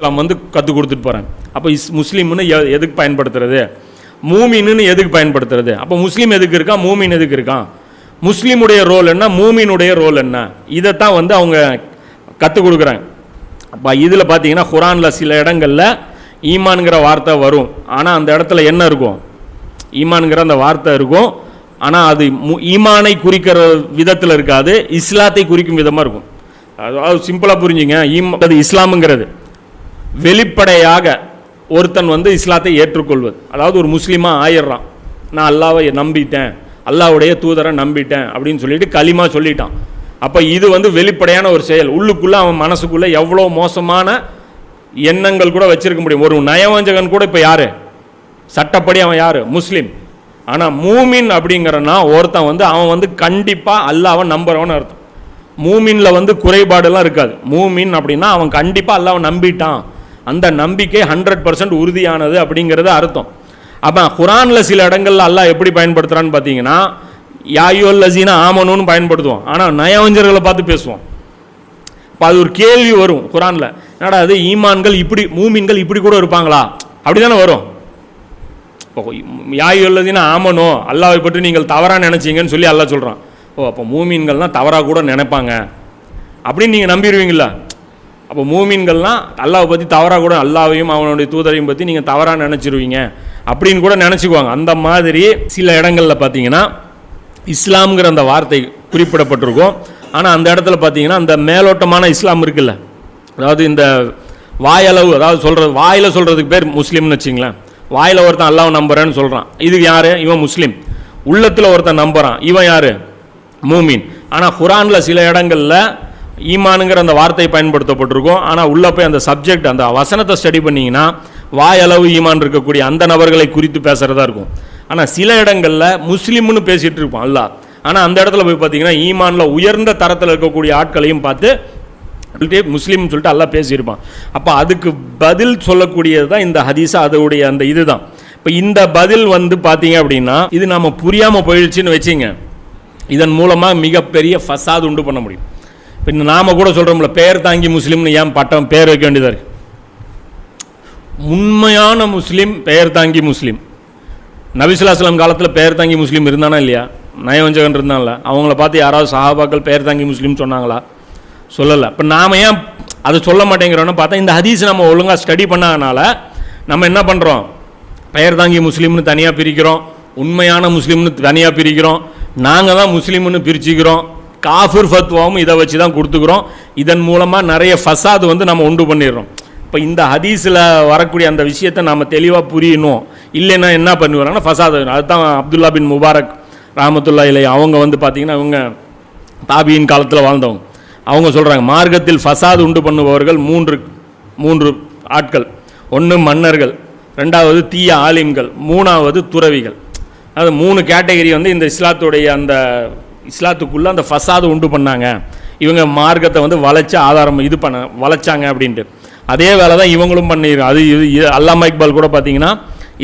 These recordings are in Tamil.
இஸ்லாம் வந்து கற்றுக் கொடுத்துட்டு போகிறேன் அப்போ இஸ் முஸ்லீம்னு எ- எதுக்கு பயன்படுத்துறது? மூமின்னு எதுக்கு பயன்படுத்துறது? அப்போ முஸ்லீம் எதுக்கு இருக்கான் மூமின் எதுக்கு இருக்கான் முஸ்லீமுடைய ரோல் என்ன? மூமினுடைய ரோல் என்ன? இதைத்தான் வந்து அவங்க கற்றுக் கொடுக்குறாங்க. அப்போ இதில் பார்த்தீங்கன்னா குரானில் சில இடங்களில் ஈமான்கிற வார்த்தை வரும். ஆனால் அந்த இடத்துல என்ன இருக்கும்? ஈமான்கிற அந்த வார்த்தை இருக்கும். ஆனால் அது மு- ஈமானை குறிக்கிற விதத்தில் இருக்காது. இஸ்லாத்தை குறிக்கும் விதமாக இருக்கும். அதாவது சிம்பிளாக புரிஞ்சுங்க. ஈம் அது இஸ்லாமுங்கிறது. வெளிப்படையாக ஒருத்தன் வந்து இஸ்லாத்தை ஏற்றுக்கொள்வது. அதாவது ஒரு முஸ்லீமாக ஆயிடுறான். நான் அல்லாவை நம்பிட்டேன். அல்லாவுடைய தூதரை நம்பிட்டேன். அப்படின்னு சொல்லிட்டு களிமா சொல்லிட்டான். அப்போ இது வந்து வெளிப்படையான ஒரு செயல். உள்ளுக்குள்ளே அவன் மனசுக்குள்ளே எவ்வளோ மோசமான எண்ணங்கள் கூட வச்சுருக்க முடியும். ஒரு நயவஞ்சகன் கூட இப்போ யார்? சட்டப்படி அவன் யார்? முஸ்லீம். ஆனால் மூமின் அப்படிங்கிறனா ஒருத்தன் வந்து அவன் வந்து கண்டிப்பாக அல்லாவை நம்புறவன் அர்த்தம். மூமின்ல வந்து குறைபாடெல்லாம் இருக்காது. மூமின் அப்படின்னா அவன் கண்டிப்பாக அல்லாவை நம்பிட்டான். அந்த நம்பிக்கை ஹண்ட்ரட் பர்சன்ட் உறுதியானது அப்படிங்கிறது அர்த்தம். அப்போ குரானில் சில இடங்கள்ல அல்லாஹ் எப்படி பயன்படுத்துகிறான்னு பார்த்தீங்கன்னா யாயுல் லசீனா ஆமனுன்னு பயன்படுத்துவோம். ஆனால் நயவஞ்சர்களை பார்த்து பேசுவோம். இப்போ அது ஒரு கேள்வி வரும் குரானில். என்னடா அது ஈமான்கள் இப்படி மூமின்கள் இப்படி கூட இருப்பாங்களா? அப்படி தானே வரும். இப்போ யாய் உள்ளதுன்னா ஆமனோ அல்லாவை பற்றி நீங்கள் தவறாக நினச்சிங்கன்னு சொல்லி அல்லாஹ் சொல்கிறான் ஓ அப்போ மூமீன்கள்லாம் தவறாக கூட நினைப்பாங்க. அப்படின்னு நீங்கள் நம்பிடுவீங்களா அப்போ மூமீன்கள்லாம் அல்லாவை பற்றி தவறாக கூட அல்லாவையும் அவனுடைய தூதரையும் பற்றி நீங்கள் தவறாக நினச்சிருவீங்க அப்படின்னு கூட நினச்சிக்குவாங்க. அந்த மாதிரி சில இடங்களில் பார்த்தீங்கன்னா இஸ்லாம்ங்கிற அந்த வார்த்தை குறிப்பிடப்பட்டிருக்கும். ஆனால் அந்த இடத்துல பார்த்தீங்கன்னா அந்த மேலோட்டமான இஸ்லாம் இருக்குல்ல. அதாவது இந்த வாயளவு அதாவது சொல்கிறது வாயில் சொல்கிறதுக்கு பேர் முஸ்லீம்னு வச்சிங்களேன் வாயில் ஒருத்தன் அல்லாஹ் நம்புறேன்னு சொல்கிறான் இது யார்? இவன் முஸ்லீம். உள்ளத்தில் ஒருத்தன் நம்புகிறான் இவன் யார்? மூமின். ஆனால் குரானில் சில இடங்களில் ஈமானுங்கிற அந்த வார்த்தை பயன்படுத்தப்பட்டிருக்கும். ஆனால் உள்ளே போய் அந்த சப்ஜெக்ட் அந்த வசனத்தை ஸ்டடி பண்ணிங்கன்னா வாயளவு ஈமான் இருக்கக்கூடிய அந்த நபர்களை குறித்து பேசுகிறதா இருக்கும். ஆனால் சில இடங்களில் முஸ்லீம்னு பேசிகிட்டு இருப்பான் அல்லாஹ் ஆனால் அந்த இடத்துல போய் பார்த்தீங்கன்னா ஈமானில் உயர்ந்த தரத்தில் இருக்கக்கூடிய ஆட்களையும் பார்த்து சொல்லிட்டு முஸ்லீம்னு சொல்லிட்டு அல்லாஹ் பேசியிருப்பான். அப்போ அதுக்கு பதில் சொல்லக்கூடியது தான் இந்த ஹதீஸா அதோடைய அந்த இதுதான். இப்போ இந்த பதில் வந்து பார்த்தீங்க அப்படின்னா இது நம்ம புரியாமல் போயிடுச்சுன்னு வச்சுங்க. இதன் மூலமாக மிகப்பெரிய ஃபசாது உண்டு பண்ண முடியும். இப்போ இந்த நாம கூட சொல்கிறோம்ல பேர் தாங்கி முஸ்லீம்னு ஏன் பட்டம் பேர் வைக்க வேண்டியதாக இருக்கு உண்மையான முஸ்லீம் பெயர் தாங்கி முஸ்லீம். நபிசுல்லாஸ்லாம் காலத்தில் பெயர் தாங்கி முஸ்லீம் இருந்தானா இல்லையா? நயவஞ்சகன் இருந்தான்ல. அவங்கள பார்த்து யாராவது சஹாபாக்கள் பெயர் தாங்கி முஸ்லீம் சொன்னாங்களா? சொல்லலை. இப்போ நாம் ஏன் அதை சொல்ல மாட்டேங்கிறோன்னு பார்த்தா இந்த ஹதீஸ் நம்ம ஒழுங்காக ஸ்டடி பண்ணாதனால நம்ம என்ன பண்ணுறோம் பெயர் தாங்கி முஸ்லீம்னு தனியாக பிரிக்கிறோம். உண்மையான முஸ்லீம்னு தனியாக பிரிக்கிறோம். நாங்கள் தான் முஸ்லீம்னு பிரிச்சுக்கிறோம். காஃபிர் ஃபத்வாவும் இதை வச்சு தான் கொடுத்துக்கிறோம். இதன் மூலமாக நிறைய ஃபசாது வந்து நம்ம உண்டு பண்ணிடுறோம். இப்போ இந்த ஹதீஸில் வரக்கூடிய அந்த விஷயத்தை நம்ம தெளிவாக புரியணும். இல்லைன்னா என்ன பண்ணுவாங்கன்னா ஃபசாது. அதுதான் அப்துல்லா பின் முபாரக் ராமத்துல்லா இல்லை அவங்க வந்து பார்த்தீங்கன்னா அவங்க தாபியின் காலத்தில் வாழ்ந்தவங்க. அவங்க சொல்கிறாங்க மார்க்கத்தில் ஃபசாது உண்டு பண்ணுபவர்கள் மூன்று மூன்று ஆட்கள். ஒன்று மன்னர்கள் ரெண்டாவது தீய ஆலிம்கள் மூணாவது துறவிகள். அது மூணு கேட்டகரி வந்து இந்த இஸ்லாத்துடைய அந்த இஸ்லாத்துக்குள்ளே அந்த ஃபசாது உண்டு பண்ணாங்க. இவங்க மார்க்கத்தை வந்து வளைச்சு ஆதாரம் இது பண்ண வளைச்சாங்க அப்படின்ட்டு. அதே வேலை தான் இவங்களும் பண்ணியிருக்காங்க அது இது இது அல்லாமா இக்பால் கூட பார்த்தீங்கன்னா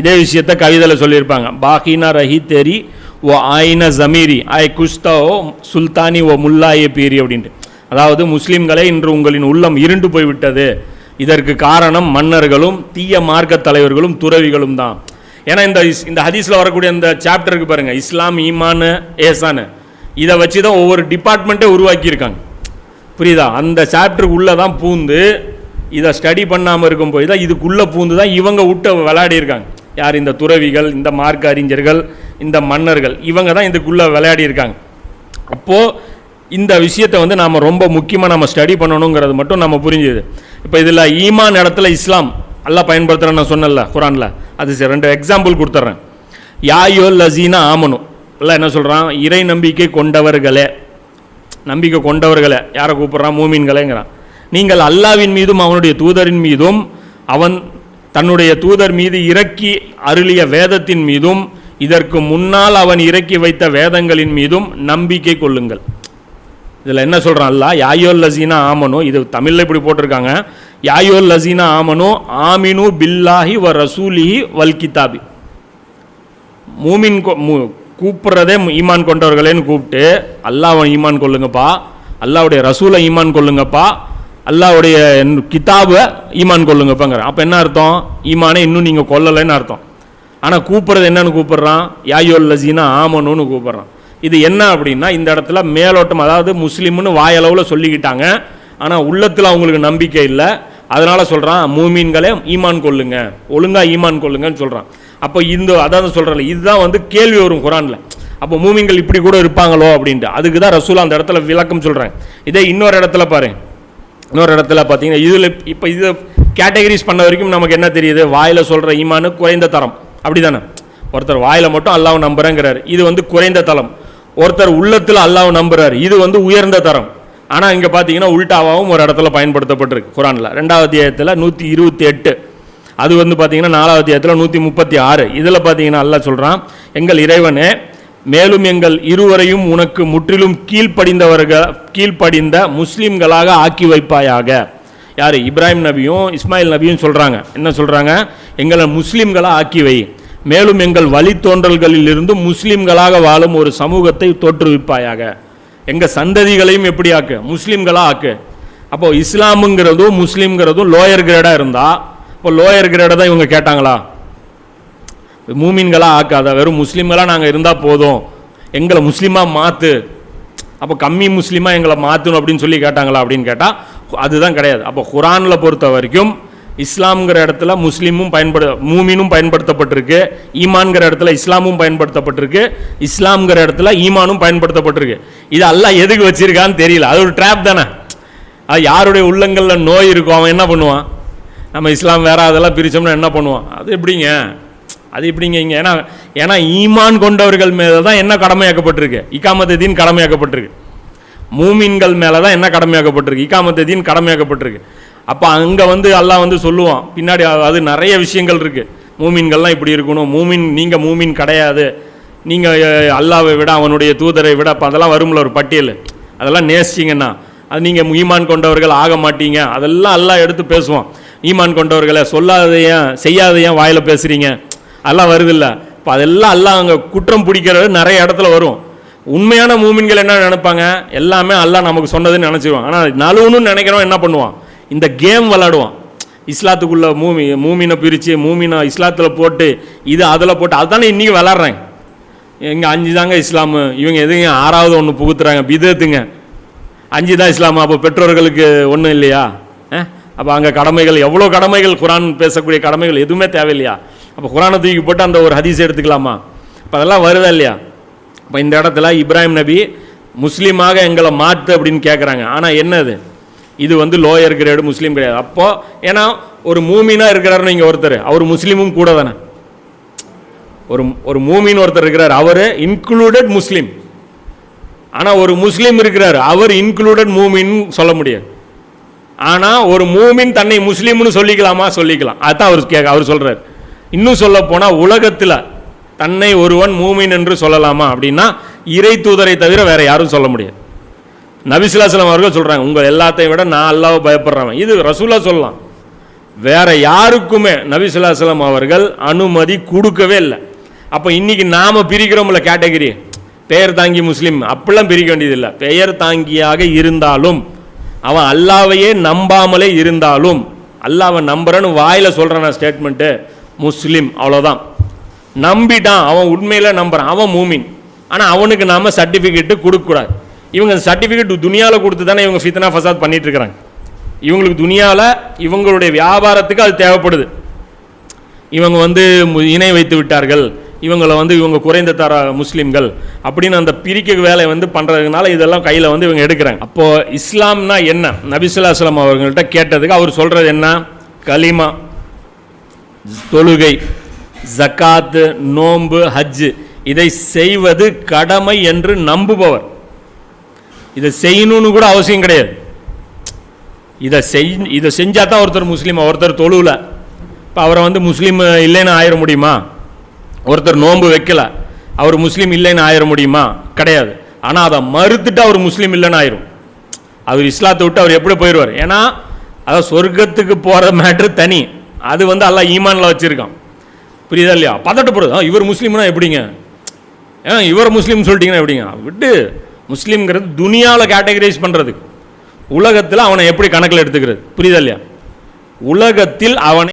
இதே விஷயத்த கவிதையில் சொல்லியிருப்பாங்க. பாகினா ரஹி தெரி ஓ ஆயின ஜமீரி ஆய் குஸ்தா ஓ சுல்தானி ஓ முல்லாயே பீரி அப்படின்ட்டு. அதாவது முஸ்லீம்களே இன்று உங்களின் உள்ளம் இருண்டு போய்விட்டது. இதற்கு காரணம் மன்னர்களும் தீய மார்க்க தலைவர்களும் துறவிகளும் தான். ஏன்னா இந்த இந்த ஹதீஸில் வரக்கூடிய இந்த சாப்டருக்கு பாருங்கள் இஸ்லாம் ஈமானு ஏசானு. இதை வச்சு தான் ஒவ்வொரு டிபார்ட்மெண்ட்டே உருவாக்கியிருக்காங்க. புரியுதா? அந்த சாப்டருக்கு உள்ளே தான் பூந்து இதை ஸ்டடி பண்ணாமல் இருக்கும் போய் தான் இதுக்குள்ளே பூந்து தான் இவங்க விட்டு விளையாடியிருக்காங்க. யார் இந்த துறவிகள் இந்த மார்க்க அறிஞர்கள் இந்த மன்னர்கள் இவங்க தான் இதுக்குள்ளே விளையாடியிருக்காங்க. அப்போது இந்த விஷயத்தை வந்து நாம் ரொம்ப முக்கியமாக நம்ம ஸ்டடி பண்ணணுங்கிறது மட்டும் நம்ம புரிஞ்சுது. இப்போ இதில் ஈமான் இடத்துல இஸ்லாம் எல்லாம் பயன்படுத்துகிறேன்னு நான் சொன்னேன்ல குரானில். அது ரெண்டு எக்ஸாம்பிள் கொடுத்துட்றேன் யாயோ லசீனா ஆமனும் எல்லாம் என்ன சொல்கிறான் இறை நம்பிக்கை கொண்டவர்களே. நம்பிக்கை கொண்டவர்களை. யாரை கூப்பிட்றான்? மூமீன்களேங்கிறான். நீங்கள் அல்லாவின் மீதும் அவனுடைய தூதரின் மீதும் அவன் தன்னுடைய தூதர் மீது இறக்கி அருளிய வேதத்தின் மீதும் இதற்கு முன்னால் அவன் இறக்கி வைத்த வேதங்களின் மீதும் நம்பிக்கை கொள்ளுங்கள். இதில் என்ன சொல்கிறான் அல்லா யாயோல் லசீனா ஆமனோ இது தமிழில் இப்படி போட்டிருக்காங்க. யாயோல் லசீனா ஆமனோ ஆமினு பில்லாஹி வ ரசூலிஹி வல் கிதாபி. மூமின் கொ- மூ- கூப்பிட்றதே ஈமான் கொண்டவர்களேன்னு கூப்பிட்டு அல்லாவை ஈமான் கொள்ளுங்கப்பா அல்லாவுடைய ரசூலை ஈமான் கொள்ளுங்கப்பா அல்லாவுடைய கிதாபை ஈமான் கொள்ளுங்கப்பாங்கிற. அப்போ என்ன அர்த்தம்? ஈமானை இன்னும் நீங்கள் கொல்லலைன்னு அர்த்தம். ஆனால் கூப்பிட்றது என்னன்னு கூப்பிட்றான்? யாயோல் லசீனா ஆமனுன்னு கூப்பிட்றான். இது என்ன அப்படின்னா இந்த இடத்துல மேலோட்டம் அதாவது முஸ்லீம்னு வாயளவில் சொல்லிக்கிட்டாங்க. ஆனால் உள்ளத்தில் அவங்களுக்கு நம்பிக்கை இல்லை. அதனால் சொல்கிறான் மூமீன்களே ஈமான் கொள்ளுங்க. ஒழுங்காக ஈமான் கொள்ளுங்கன்னு சொல்கிறான் அப்போ இந்த அதான் சொல்கிறேன் இதுதான் வந்து கேள்வி வரும் குரானில். அப்போ மூமிங்கள் இப்படி கூட இருப்பாங்களோ அப்படின்ட்டு. அதுக்கு தான் ரசூல் அந்த இடத்துல விளக்கம் சொல்கிறேன் இதே இன்னொரு இடத்துல பாரு. இன்னொரு இடத்துல பார்த்தீங்கன்னா இதில் இப்போ இது கேட்டகரிஸ் பண்ண வரைக்கும் நமக்கு என்ன தெரியுது? வாயில் சொல்கிற ஈமானு குறைந்த தரம். அப்படி தானே ஒருத்தர் வாயில் மட்டும் அல்லாவை நம்புறேங்கிறார். இது வந்து குறைந்த தளம். ஒருத்தர் உள்ளத்தில் அல்லாவை நம்புகிறார் இது வந்து உயர்ந்த தரம். ஆனால் இங்கே பார்த்தீங்கன்னா உல்டாவாகவும் ஒரு இடத்துல பயன்படுத்தப்பட்டிருக்கு குரானில். ரெண்டாவது அத்தியாயத்தில் நூற்றி இருபத்தி எட்டு. அது வந்து பார்த்தீங்கன்னா நாலாவது இடத்துல நூற்றி முப்பத்தி ஆறு. இதில் பார்த்தீங்கன்னா அல்லாஹ் சொல்கிறான் எங்கள் இறைவனே மேலும் எங்கள் இருவரையும் உனக்கு முற்றிலும் கீழ்ப்படிந்தவர்கள் கீழ்ப்படிந்த முஸ்லீம்களாக ஆக்கி வைப்பாயாக. யார்? இப்ராஹிம் நபியும் இஸ்மாயில் நபியும் சொல்கிறாங்க என்ன சொல்கிறாங்க எங்களை முஸ்லீம்களாக ஆக்கி வை. மேலும் எங்கள் வழித்தோன்றல்களில் இருந்து வாழும் ஒரு சமூகத்தை தோற்றுவிப்பாயாக. எங்கள் சந்ததிகளையும் எப்படி ஆக்கு? முஸ்லீம்களாக ஆக்கு. அப்போது இஸ்லாமுங்கிறதும் முஸ்லீம்ங்கிறதும் லோயர் கிரேடாக இருந்தால் இப்போ லோயர் கிரேடை தான் இவங்க கேட்டாங்களா? மூமின்களாக ஆக்காத வெறும் முஸ்லீம்களாக நாங்கள் இருந்தால் போதும். எங்களை முஸ்லீமாக மாற்று அப்போ கம்மி முஸ்லீமாக எங்களை மாற்றணும் அப்படின்னு சொல்லி கேட்டாங்களா அப்படின்னு கேட்டால் அதுதான் கிடையாது. அப்போ குரானில் பொறுத்த வரைக்கும் இஸ்லாம்ங்கிற இடத்துல முஸ்லீமும் பயன்படு மூமினும் பயன்படுத்தப்பட்டிருக்கு. ஈமான்கிற இடத்துல இஸ்லாமும் பயன்படுத்தப்பட்டிருக்கு. இஸ்லாம்ங்கிற இடத்துல ஈமானும் பயன்படுத்தப்பட்டிருக்கு. இது எல்லாம் எதுக்கு வச்சிருக்கான்னு தெரியல. அது ஒரு ட்ராப் தானே. அது யாருடைய உள்ளங்களில் நோய் இருக்கும் அவன் என்ன பண்ணுவான்? நம்ம இஸ்லாம் வேறு அதெல்லாம் பிரித்தோம்னா என்ன பண்ணுவோம்? அது எப்படிங்க? அது எப்படிங்க இங்கே? ஏன்னா ஏன்னா ஈமான் கொண்டவர்கள் மேலே தான் என்ன கடமையாக்கப்பட்டிருக்கு? இக்காமத்ததீன் கடமையாக்கப்பட்டிருக்கு. மூமின்கள் மேலே தான் என்ன கடமையாக்கப்பட்டிருக்கு? இக்காமத்ததீன் கடமையாக்கப்பட்டிருக்கு. அப்போ அங்கே வந்து அல்லாஹ் வந்து சொல்லுவான். பின்னாடி அது நிறைய விஷயங்கள் இருக்குது மூமின்கள்லாம் இப்படி இருக்கணும். மூமின் நீங்கள் மூமின் கிடையாது. நீங்கள் அல்லாவை விட அவனுடைய தூதரை விட அப்போ அதெல்லாம் வரும்ல ஒரு பட்டியல். அதெல்லாம் நேசிச்சிங்கன்னா அது நீங்கள் ஈமான் கொண்டவர்கள் ஆக மாட்டீங்க. அதெல்லாம் எல்லாம் எடுத்து பேசுவான். ஈமான் கொண்டவர்களை சொல்லாத ஏன் செய்யாத ஏன் வாயில் பேசுகிறீங்க அதெல்லாம் வருதில்ல. இப்போ அதெல்லாம் எல்லாம் அங்கே குற்றம் பிடிக்கிறது நிறைய இடத்துல வரும். உண்மையான மூமின்கள் என்ன நினைப்பாங்க? எல்லாமே எல்லாம் நமக்கு சொன்னதுன்னு நினச்சிருவான். ஆனால் நலுவுன்னு நினைக்கிறவன் என்ன பண்ணுவான்? இந்த கேம் விளாடுவான் இஸ்லாத்துக்குள்ள மூமி மூமினை பிரித்து மூமினை இஸ்லாத்தில் போட்டு இது அதில் போட்டு அதுதானே இன்றைக்கி விளாட்றாங்க எங்கள் அஞ்சு தாங்க இஸ்லாமு. இவங்க எதுங்க ஆறாவது ஒன்று புகுத்துறாங்க. பிதத்துங்க. அஞ்சு தான் இஸ்லாமு. அப்போ பெற்றோர்களுக்கு ஒன்றும் இல்லையா? அப்போ அங்கே கடமைகள் எவ்வளோ கடமைகள்? குரான் பேசக்கூடிய கடமைகள் எதுவுமே தேவையில்லையா? அப்போ குரானை தூக்கி போட்டு அந்த ஒரு ஹதீஸ் எடுத்துக்கலாமா? இப்போ அதெல்லாம் வருதா இல்லையா? இப்போ இந்த இடத்துல இப்ராஹிம் நபி முஸ்லீமாக எங்களை மாற்று அப்படின்னு கேட்குறாங்க ஆனால் என்னது? இது வந்து லோயர் கிரேடு முஸ்லீம் கிடையாது. அப்போது ஏன்னா ஒரு மூமினாக இருக்கிறாருன்னு இங்கே ஒருத்தர். அவர் முஸ்லீமும் கூட தானே. ஒரு ஒரு மூமின்னு ஒருத்தர் இருக்கிறார். அவர் இன்க்ளூடட் முஸ்லீம். ஆனால் ஒரு முஸ்லீம் இருக்கிறார். அவர் இன்க்ளூடட் மூமின்னு சொல்ல முடியாது. ஆனால் ஒரு மூமின் தன்னை முஸ்லீம்னு சொல்லிக்கலாமா? சொல்லிக்கலாம். அதுதான் அவர் கேட்க அவர் சொல்கிறார் இன்னும் சொல்ல போனால் உலகத்தில் தன்னை ஒருவன் மூமின் என்று சொல்லலாமா அப்படின்னா இறை தூதரை தவிர வேறு யாரும் சொல்ல முடியாது. நபிசுலாசலம் அவர்கள் சொல்கிறாங்க உங்கள் எல்லாத்தையும் விட நான் அல்லாவ பயப்படுறவன். இது ரசூலா சொல்லலாம். வேற யாருக்குமே நபிசுல்லாஸ்லாம் அவர்கள் அனுமதி கொடுக்கவே இல்லை. அப்போ இன்னைக்கு நாம் பிரிக்கிறோம்ல கேட்டகரி. பெயர் தாங்கி முஸ்லீம் அப்படிலாம் பிரிக்க வேண்டியதில்லை. பெயர் தாங்கியாக இருந்தாலும் அவன் அல்லாவையே நம்பாமலே இருந்தாலும் அல்லாவை நம்புறேன்னு வாயில் சொல்கிறான் ஸ்டேட்மெண்ட்டு முஸ்லீம் அவ்வளோதான் நம்பிட்டான் அவன் உண்மையில் நம்புறான் அவன் மூமின். ஆனால் அவனுக்கு நாம் சர்டிஃபிகேட்டு கொடுக்கக்கூடாது. இவங்க சர்டிஃபிகேட் துனியாவில் கொடுத்து தானே இவங்க ஃபித்னா ஃபசாத் பண்ணிட்டு இவங்களுக்கு துனியாவில் இவங்களுடைய வியாபாரத்துக்கு அது தேவைப்படுது. இவங்க வந்து இணை வைத்து விட்டார்கள். இவங்களை வந்து இவங்க குறைந்த தர முஸ்லீம்கள் அப்படின்னு அந்த பிரிக்க வேலை வந்து பண்ணுறதுனால இதெல்லாம் கையில் வந்து இவங்க எடுக்கிறாங்க. அப்போது இஸ்லாம்னா என்ன? நபிசுல்லாஸ்லாம் அவர்கள்ட்ட கேட்டதுக்கு அவர் சொல்கிறது என்ன? கலிமா தொழுகை ஜக்காத்து நோன்பு ஹஜ்ஜு. இதை செய்வது கடமை என்று நம்புபவர். இதை செய்யணும்னு கூட அவசியம் கிடையாது. இதை செய் இதை செஞ்சால் தான் ஒருத்தர் முஸ்லீம் ஒருத்தர் தொழுவில். இப்போ அவரை வந்து முஸ்லீம் இல்லைன்னு ஆயிட முடியுமா? ஒருத்தர் நோன்பு வைக்கல அவர் முஸ்லீம் இல்லைன்னு ஆயிட முடியுமா? கிடையாது. ஆனால் அதை மறுத்துட்டு அவர் முஸ்லீம் இல்லைன்னு ஆயிரும். அவர் இஸ்லாத்தை விட்டு அவர் எப்படி போயிடுவார்? ஏன்னா அதாவது சொர்க்கத்துக்கு போகிற மேட்ரு தனி. அது வந்து எல்லாம் ஈமானில் வச்சுருக்கான். புரியுதா இல்லையா? பதட்டப்படுது. இவர் முஸ்லீம்னா எப்படிங்க? ஏன் இவர் முஸ்லீம் சொல்லிட்டீங்கன்னா எப்படிங்க? விட்டு முஸ்லீம்ங்கிறது துனியாவில் கேட்டகரைஸ் பண்ணுறதுக்கு உலகத்தில் அவனை எப்படி கணக்கில் எடுத்துக்கிறது? புரியுதா இல்லையா? உலகத்தில் அவனை